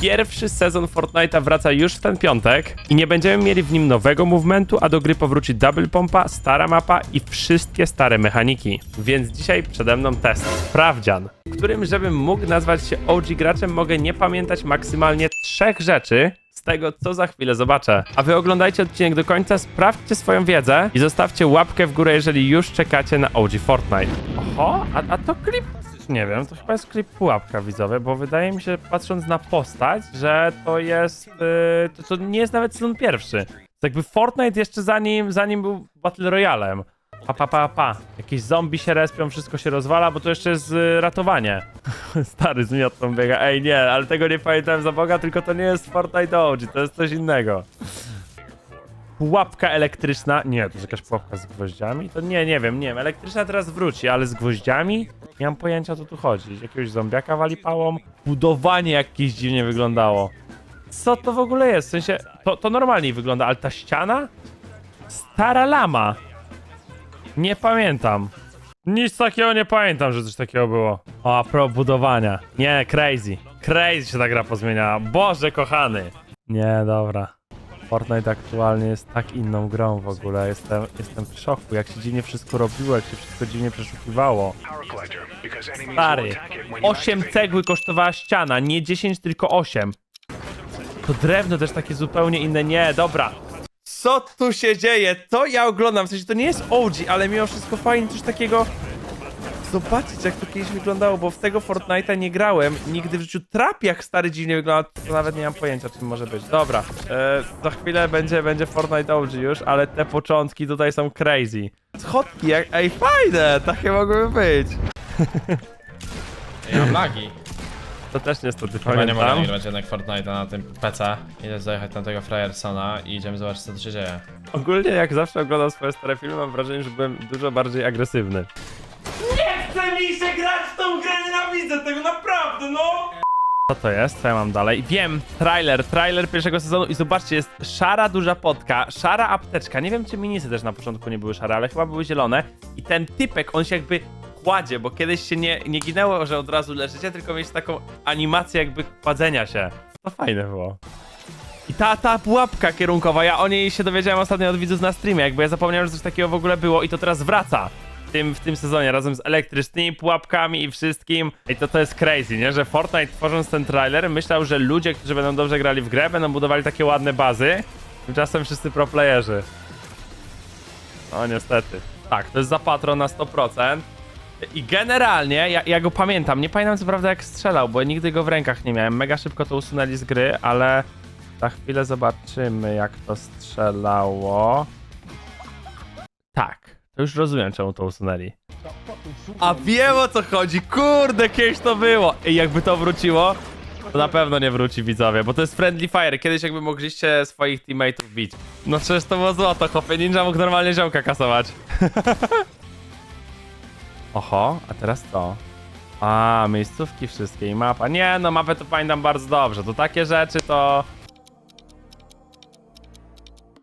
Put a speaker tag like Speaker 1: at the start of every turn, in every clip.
Speaker 1: Pierwszy sezon Fortnite'a wraca już w ten piątek i nie będziemy mieli w nim nowego movementu, a do gry powróci double pompa, stara mapa i wszystkie stare mechaniki. Więc dzisiaj przede mną test. Sprawdzian, którym żebym mógł nazwać się OG graczem mogę nie pamiętać maksymalnie trzech rzeczy, z tego, co za chwilę zobaczę. A wy oglądajcie odcinek do końca, sprawdźcie swoją wiedzę i zostawcie łapkę w górę, jeżeli już czekacie na OG Fortnite. Oho, a, a to klip... Nie wiem, to chyba jest klip pułapka widzowy, bo wydaje mi się, patrząc na postać, że to jest... Yy, to, to nie jest nawet sezon pierwszy. To jakby Fortnite jeszcze zanim, zanim był Battle Royalem. Pa, pa, pa, pa. Jakieś zombie się respią, wszystko się rozwala, bo to jeszcze jest y, ratowanie. Stary z miotą biega. Ej, nie, ale tego nie pamiętałem za Boga, tylko to nie jest Fortnite OG, to jest coś innego. Pułapka elektryczna. Nie, to jest jakaś pułapka z gwoździami? To nie, nie wiem, nie wiem. Elektryczna teraz wróci, ale z gwoździami? Nie mam pojęcia, o co tu chodzi. Jakiegoś zombiaka wali pałą? Budowanie jakieś dziwnie wyglądało. Co to w ogóle jest? W sensie, to, to normalnie wygląda, ale ta ściana? Stara lama. Nie pamiętam. Nic takiego nie pamiętam, że coś takiego było. O, a pro budowania. Nie, crazy. Crazy się ta gra pozmieniała. Boże kochany. Nie, dobra. Fortnite aktualnie jest tak inną grą w ogóle. Jestem, jestem w szoku, jak się dziwnie wszystko robiło, jak się wszystko dziwnie przeszukiwało. Stary, 8 cegły kosztowała ściana, nie 10, tylko 8. To drewno też takie zupełnie inne. Nie, dobra. Co tu się dzieje? To ja oglądam, w sensie to nie jest OG, ale mimo wszystko fajnie coś takiego zobaczyć jak to kiedyś wyglądało, bo w tego Fortnite'a nie grałem, nigdy w życiu trap jak stary dziwnie wygląda, to nawet nie mam pojęcia czym może być. Dobra, e, za chwilę będzie, będzie Fortnite OG już, ale te początki tutaj są crazy. Schodki, jak, ej fajne, takie mogłyby być.
Speaker 2: Ja mam lagi.
Speaker 1: To też niestety
Speaker 2: Chyba nie mogę
Speaker 1: pamiętam.
Speaker 2: grać jednak Fortnite'a na tym PC. Idę zajechać na tego Fryersona i idziemy zobaczyć co tu się dzieje.
Speaker 1: Ogólnie jak zawsze oglądam swoje stare filmy, mam wrażenie, że byłem dużo bardziej agresywny. Chce mi się grać w tą grę, nienawidzę tego naprawdę, no! Co to jest? Co ja mam dalej? Wiem, trailer, trailer pierwszego sezonu i zobaczcie, jest szara duża potka, szara apteczka. Nie wiem, czy minisy też na początku nie były szare, ale chyba były zielone. I ten typek, on się jakby kładzie, bo kiedyś się nie, nie ginęło, że od razu leżycie, tylko mieć taką animację jakby kładzenia się. To fajne było. I ta, ta pułapka kierunkowa, ja o niej się dowiedziałem ostatnio od widzów na streamie, jakby ja zapomniałem, że coś takiego w ogóle było i to teraz wraca. Tym, w tym sezonie, razem z elektrycznymi pułapkami i wszystkim. I to to jest crazy, nie? Że Fortnite tworząc ten trailer myślał, że ludzie, którzy będą dobrze grali w grę, będą budowali takie ładne bazy. Tymczasem wszyscy pro playerzy. No niestety. Tak, to jest za patron na 100%. I generalnie, ja, ja go pamiętam, nie pamiętam co prawda jak strzelał, bo nigdy go w rękach nie miałem. Mega szybko to usunęli z gry, ale za chwilę zobaczymy jak to strzelało. To już rozumiem czemu to usunęli. A wiem o co chodzi, kurde, kiedyś to było. I jakby to wróciło, to na pewno nie wróci widzowie, bo to jest friendly fire. Kiedyś jakby mogliście swoich teammateów bić. No przecież to było złoto, chłopie, ninja mógł normalnie ziomka kasować. Oho, a teraz to. A, miejscówki wszystkie i mapa. Nie, no mapę to pamiętam bardzo dobrze. To takie rzeczy to...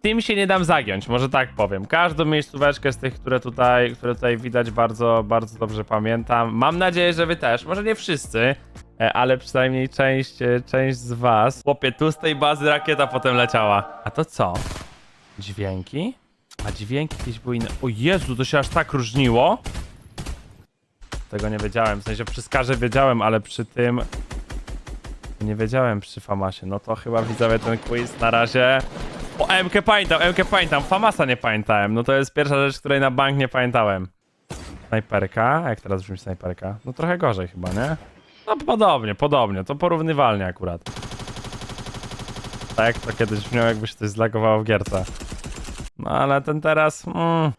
Speaker 1: Tym się nie dam zagiąć, może tak powiem. Każdą miejscóweczkę z tych, które tutaj, które tutaj widać bardzo, bardzo dobrze pamiętam. Mam nadzieję, że wy też. Może nie wszyscy, e, ale przynajmniej część, e, część z was. Chłopie, tu z tej bazy rakieta potem leciała. A to co? Dźwięki? A dźwięki jakieś były inne. O Jezu, to się aż tak różniło? Tego nie wiedziałem. W sensie przy Skarze wiedziałem, ale przy tym nie wiedziałem przy Famasie. No to chyba widzowie ten quiz na razie. O, MK pamiętam, MK pamiętam. Famasa nie pamiętałem. No to jest pierwsza rzecz, której na bank nie pamiętałem. Snajperka. Jak teraz brzmi snajperka? No trochę gorzej chyba, nie? No podobnie, podobnie. To porównywalnie akurat. Tak to kiedyś brzmiało, jakby się coś zlagowało w gierce. No ale ten teraz... Mm.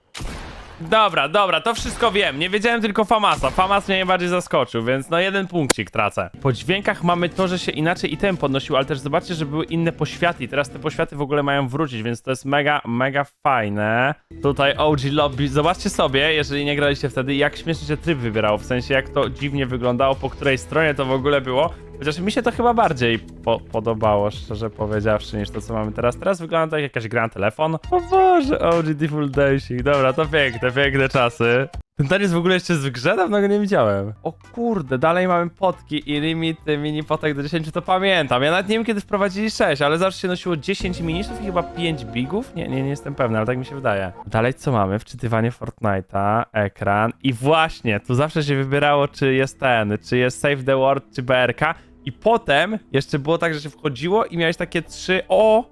Speaker 1: Dobra, dobra, to wszystko wiem. Nie wiedziałem tylko Famasa. Famas mnie najbardziej zaskoczył, więc no jeden punkcik tracę. Po dźwiękach mamy to, że się inaczej item podnosił, ale też zobaczcie, że były inne poświaty i teraz te poświaty w ogóle mają wrócić, więc to jest mega, mega fajne. Tutaj OG Lobby, zobaczcie sobie, jeżeli nie graliście wtedy, jak śmiesznie się tryb wybierało, w sensie jak to dziwnie wyglądało, po której stronie to w ogóle było. Chociaż mi się to chyba bardziej po podobało, szczerze powiedziawszy, niż to, co mamy teraz. Teraz wygląda tak jak jakaś gra na telefon. O Boże, OG Default Daysik. Dobra, to piękne, piękne czasy. Ten taniec w ogóle jeszcze w grze? Dawno go nie widziałem. O kurde, dalej mamy potki i limity mini potek do 10, to pamiętam. Ja nawet nie wiem kiedy wprowadzili 6, ale zawsze się nosiło 10 minisów i chyba 5 bigów? Nie, nie, nie jestem pewny, ale tak mi się wydaje. Dalej co mamy? Wczytywanie Fortnite'a, ekran i właśnie, tu zawsze się wybierało czy jest ten, czy jest Save the World, czy BRK i potem jeszcze było tak, że się wchodziło i miałeś takie trzy, o!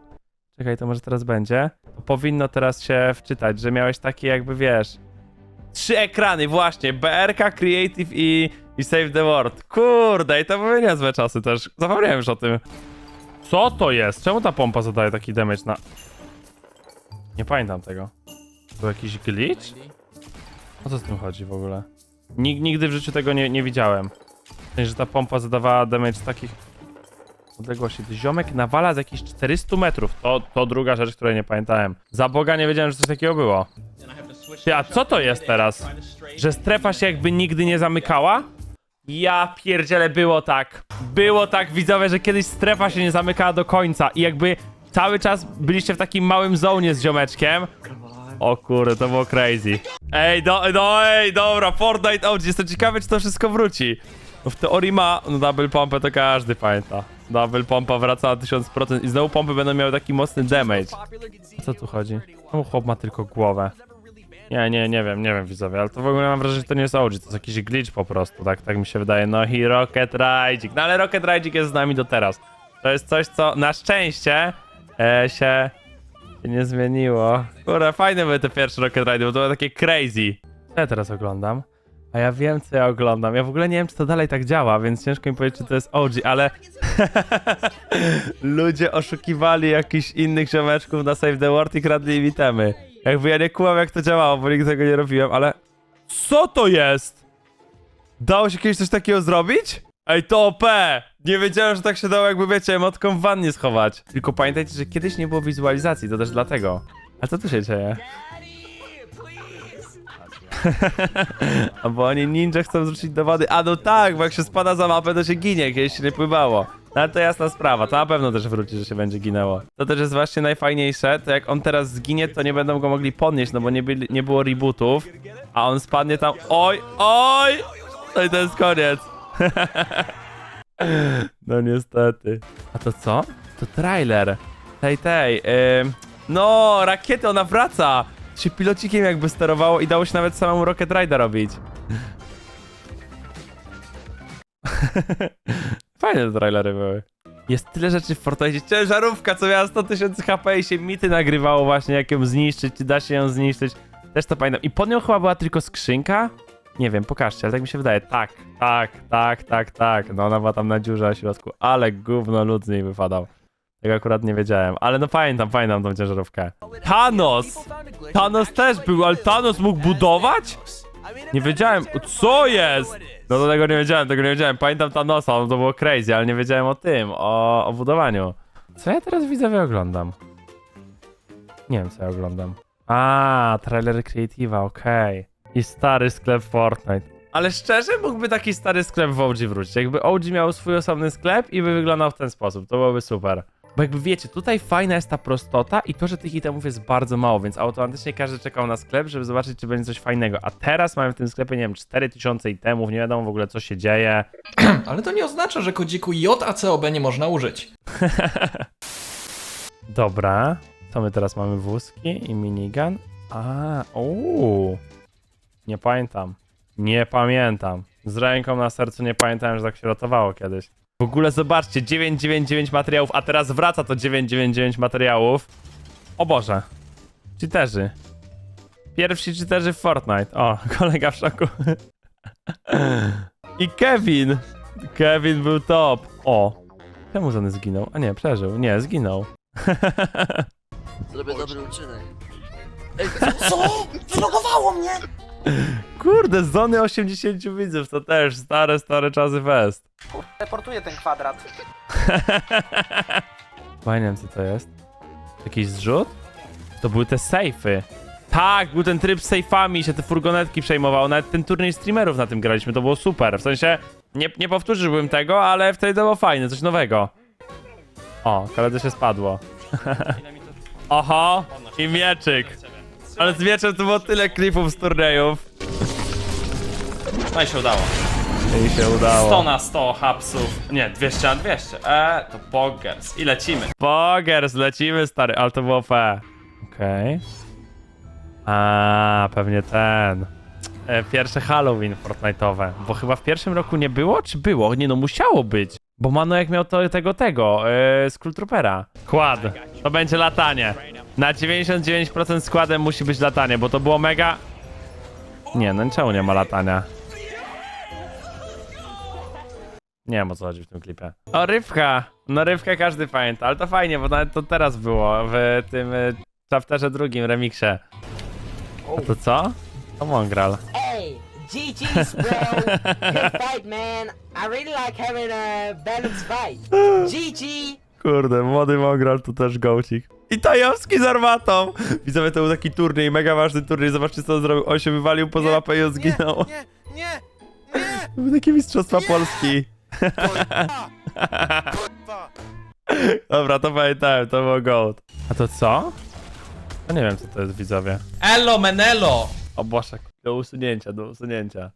Speaker 1: Czekaj, to może teraz będzie. To powinno teraz się wczytać, że miałeś takie jakby, wiesz, trzy ekrany, właśnie, BRK, Creative i, i Save the World. Kurde, i to były niezłe czasy też. Zapomniałem już o tym. Co to jest? Czemu ta pompa zadaje taki damage na... Nie pamiętam tego. Był jakiś glitch? O co z tym chodzi w ogóle? Nig nigdy w życiu tego nie, nie widziałem. Że ta pompa zadawała damage z takich odległości. Ziomek nawala z jakichś 400 metrów. To, to druga rzecz, której nie pamiętałem. Za Boga nie wiedziałem, że coś takiego było. Ty, a co to jest teraz? Że strefa się jakby nigdy nie zamykała? Ja pierdzielę, było tak. Było tak, widzowie, że kiedyś strefa się nie zamykała do końca i jakby cały czas byliście w takim małym zonie z ziomeczkiem. O kurde, to było crazy. Ej, do, no ej, dobra, Fortnite OG, jestem ciekawy, czy to wszystko wróci. No w teorii ma, no double pompę to każdy pamięta. Double pompa wraca na 1000% i znowu pompy będą miały taki mocny damage. Co tu chodzi? Czemu chłop ma tylko głowę? Nie, nie, nie wiem, nie wiem widzowie, ale to w ogóle mam wrażenie, że to nie jest OG, to jest jakiś glitch po prostu, tak, tak mi się wydaje. No i Rocket Rajdzik, no ale Rocket Rajdzik jest z nami do teraz. To jest coś, co na szczęście e, się, się nie zmieniło. Kurde, fajne były te pierwsze Rocket Ride, bo to było takie crazy. Co ja teraz oglądam? A ja wiem, co ja oglądam. Ja w ogóle nie wiem, czy to dalej tak działa, więc ciężko mi powiedzieć, czy to jest OG, ale ludzie oszukiwali jakichś innych ziomeczków na Save the World i kradli im itemy. Jakby ja nie kumam, jak to działało, bo nigdy tego nie robiłem, ale... Co to jest? Dało się kiedyś coś takiego zrobić? Ej, to OP! Nie wiedziałem, że tak się dało, jakby wiecie, emotką w wannie schować. Tylko pamiętajcie, że kiedyś nie było wizualizacji, to też dlatego. A co tu się dzieje? A bo oni ninja chcą zrzucić do wody. A no tak, bo jak się spada za mapę, to się ginie, kiedyś się nie pływało. No ale to jasna sprawa, to na pewno też wróci, że się będzie ginęło. To też jest właśnie najfajniejsze, to jak on teraz zginie, to nie będą go mogli podnieść, no bo nie, byli, nie było rebootów. A on spadnie tam. Oj, oj! No i to jest koniec. No niestety. A to co? To trailer. Tej, tej. ym, no, rakiety, ona wraca. Się pilocikiem jakby sterowało i dało się nawet samemu Rocket Rider robić. Fajne te trailery były. Jest tyle rzeczy w Fortnite. Ciężarówka, co miała 100 tysięcy HP i się mity nagrywało właśnie, jak ją zniszczyć, czy da się ją zniszczyć. Też to pamiętam. I pod nią chyba była tylko skrzynka? Nie wiem, pokażcie, ale tak mi się wydaje. Tak, tak, tak, tak, tak. No ona była tam na dziurze na środku, ale gówno lud z niej wypadał. Tego akurat nie wiedziałem, ale no pamiętam, pamiętam tą ciężarówkę. Thanos! Thanos też był, ale Thanos mógł budować? Nie wiedziałem, co jest? No do tego nie wiedziałem, tego nie wiedziałem. Pamiętam Thanosa, no to było crazy, ale nie wiedziałem o tym, o, o budowaniu. Co ja teraz widzowie oglądam? Nie wiem, co ja oglądam. A, trailer Creative'a, okej. I stary sklep Fortnite. Ale szczerze, mógłby taki stary sklep w OG wrócić. Jakby OG miał swój osobny sklep i by wyglądał w ten sposób, to byłoby super. Bo jakby wiecie, tutaj fajna jest ta prostota i to, że tych itemów jest bardzo mało, więc automatycznie każdy czekał na sklep, żeby zobaczyć, czy będzie coś fajnego. A teraz mamy w tym sklepie, nie wiem, 4000 itemów, nie wiadomo w ogóle, co się dzieje.
Speaker 3: Ale to nie oznacza, że kodziku JACOB nie można użyć.
Speaker 1: Dobra. Co my teraz mamy? Wózki i minigun? A, uuu. Nie pamiętam. Nie pamiętam. Z ręką na sercu nie pamiętałem, że tak się ratowało kiedyś. W ogóle zobaczcie, 999 materiałów, a teraz wraca to 999 materiałów. O Boże. Cheaterzy. Pierwsi cheaterzy w Fortnite. O, kolega w szoku. I Kevin. Kevin był top. O. Czemu żony zginął? A nie, przeżył. Nie, zginął.
Speaker 4: Zrobię dobry uczynek.
Speaker 1: Kurde, z zony 80 widzów, to też stare, stare czasy fest.
Speaker 5: Reportuję ten kwadrat.
Speaker 1: Pamiętam co to jest. Jakiś zrzut? To były te sejfy. Tak, był ten tryb z sejfami, się te furgonetki przejmowało. Nawet ten turniej streamerów na tym graliśmy, to było super. W sensie, nie, nie powtórzyłbym tego, ale wtedy to było fajne, coś nowego. O, koledze się spadło. Oho, i mieczyk. Ale z mieczem to było tyle klipów z turniejów.
Speaker 2: No i się udało.
Speaker 1: I się udało.
Speaker 2: 100 na 100 hapsów. Nie, 200 na 200. Eee, to poggers. I lecimy.
Speaker 1: Pogers, lecimy stary, ale to było P. Okej. A, pewnie ten. E, Pierwsze Halloween Fortnite'owe. Bo chyba w pierwszym roku nie było, czy było? Nie no, musiało być. Bo Manojek miał to, tego, tego, yy, z Kultrupera. Kład. To będzie latanie. Na 99% składem musi być latanie, bo to było mega... Nie, no czemu nie ma latania? Nie wiem o co chodzi w tym klipie. O, rybka! No rybkę każdy pamięta, ale to fajnie, bo nawet to teraz było w tym y, chapterze drugim remiksie. A to co? To Mongral.
Speaker 4: Hey, GG's, bro. Good fight, man. I really like having a balanced fight. GG.
Speaker 1: Kurde, młody Mongral to też gołcik. I Tajowski z armatą! Widzowie, to był taki turniej, mega ważny turniej, zobaczcie co on zrobił. On się wywalił poza mapę i on zginął.
Speaker 6: Nie, nie, nie!
Speaker 1: To były takie mistrzostwa Polski.
Speaker 6: Kurwa!
Speaker 1: Dobra, to pamiętałem, to było gold. A to co? No nie wiem co to jest widzowie.
Speaker 2: Elo Menelo!
Speaker 1: Obłaszak. Do usunięcia, do usunięcia.